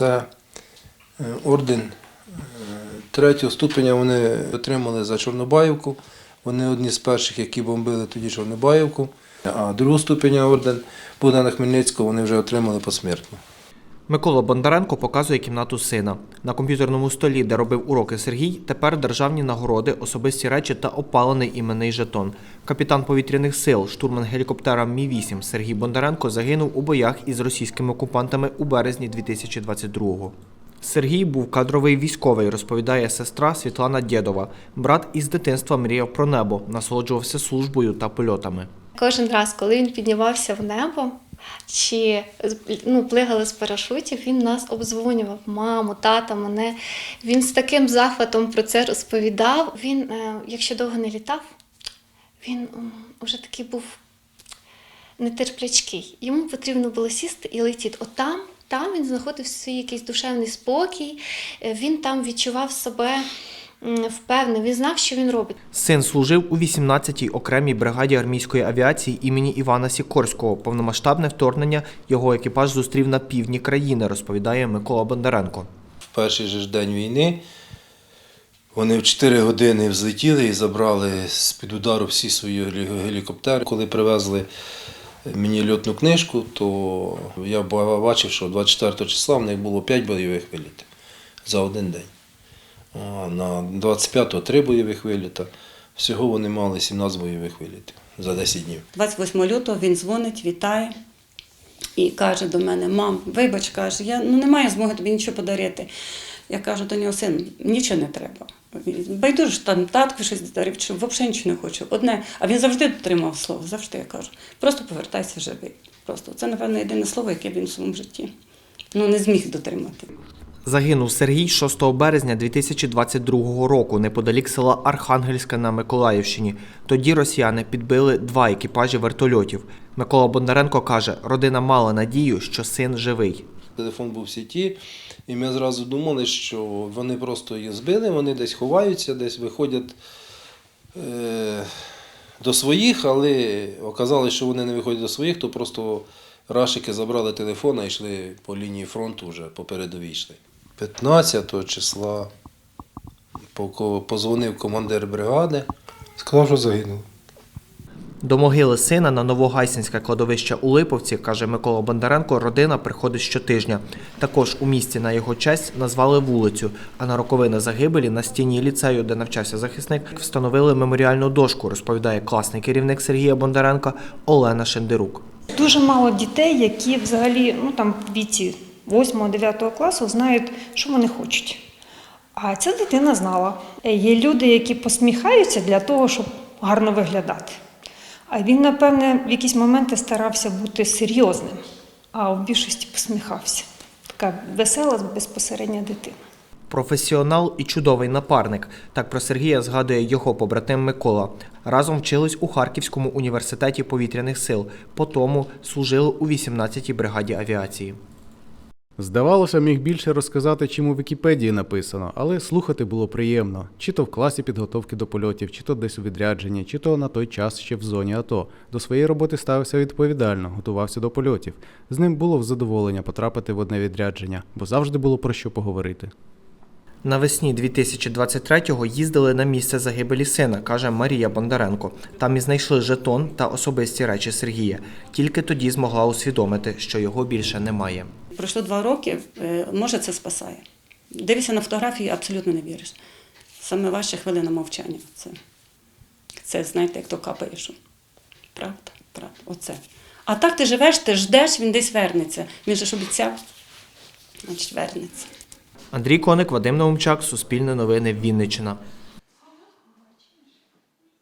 Це е, орден е, третього ступеня вони отримали за Чорнобаївку. Вони одні з перших, які бомбили тоді Чорнобаївку. А другого ступеня орден Богдана Хмельницького вони вже отримали посмертно. Микола Бондаренко показує кімнату сина. На комп'ютерному столі, де робив уроки Сергій, тепер державні нагороди, особисті речі та опалений іменний жетон. Капітан повітряних сил, штурман гелікоптера Мі-8 Сергій Бондаренко загинув у боях із російськими окупантами у березні 2022-го. Сергій був кадровий військовий, розповідає сестра Світлана Дєдова. Брат із дитинства мріяв про небо, насолоджувався службою та польотами. Кожен раз, коли він піднімався в небо чи ну, плигали з парашутів, він нас обдзвонював, маму, тата, мене. Він з таким захватом про це розповідав. Він, е, якщо довго не літав, він м, уже такий був нетерплячкий. Йому потрібно було сісти і летіти. Отам, там він знаходив свій якийсь душевний спокій, е, він там відчував себе м, впевнено, він знав, що він робить. Син служив у 18-й окремій бригаді армійської авіації імені Івана Сікорського. Повномасштабне вторгнення його екіпаж зустрів на півдні країни, розповідає Микола Бондаренко. В перший же ж день війни вони в 4 години взлетіли і забрали з-під удару всі свої гелікоптери. Коли привезли мені льотну книжку, то я бачив, що 24 числа в них було 5 бойових вилітів за один день. На 25-го 3 бойових виліта. Всього вони мали 17 бойових вилітів за 10 днів. 28 лютого він дзвонить, вітає і каже до мене: мам, вибач, каже, я ну, не маю змоги тобі нічого подарити. Я кажу до нього, син, нічого не треба. Байдуже там татку щось дарив, чи взагалі нічого не хочу. Одне, а він завжди дотримав слово, завжди я кажу. Просто повертайся живий. Просто це, напевно, єдине слово, яке він в своєму житті ну, не зміг дотримати. Загинув Сергій 6 березня 2022 року неподалік села Архангельська на Миколаївщині. Тоді росіяни підбили два екіпажі вертольотів. Микола Бондаренко каже, родина мала надію, що син живий. Телефон був в сіті, і ми зразу думали, що вони просто її збили, вони десь ховаються, десь виходять е, до своїх, але оказалось, що вони не виходять до своїх, то просто рашики забрали телефон і йшли по лінії фронту вже по передовій йшли. 15 числа позвонив командир бригади, сказав, що загинув. До могили сина на Новогайсинське кладовище у Липовці, каже Микола Бондаренко, родина приходить щотижня. Також у місті на його честь назвали вулицю, а на роковини загибелі на стіні ліцею, де навчався захисник, встановили меморіальну дошку, розповідає класний керівник Сергія Бондаренка Олена Шендерук. Дуже мало дітей, які взагалі ну, там, в віці 8-9 класу знають, що вони хочуть. А ця дитина знала. Е, Є люди, які посміхаються для того, щоб гарно виглядати. А він, напевне, в якісь моменти старався бути серйозним, а в більшості посміхався. Така весела, безпосередня дитина. Професіонал і чудовий напарник. Так про Сергія згадує його побратим Микола. Разом вчились у Харківському університеті повітряних сил. Потому служили у 18-й бригаді авіації. Здавалося, міг більше розказати, чим у Вікіпедії написано, але слухати було приємно. Чи то в класі підготовки до польотів, чи то десь у відрядженні, чи то на той час ще в зоні АТО. До своєї роботи ставився відповідально, готувався до польотів. З ним було в задоволення потрапити в одне відрядження, бо завжди було про що поговорити. Навесні 2023-го їздили на місце загибелі сина, каже Марія Бондаренко. Там і знайшли жетон та особисті речі Сергія. Тільки тоді змогла усвідомити, що його більше немає. Пройшло два роки, е, може, це спасає. Дивишся на фотографії, абсолютно не віриш. Саме важча хвилина мовчання. Це, це знаєте, як то капає, що правда, правда, оце. А так ти живеш, ти ждеш, він десь вернеться. Він же ж обіцяв, значить вернеться. Андрій Коник, Вадим Наумчак, Суспільне новини, Вінниччина.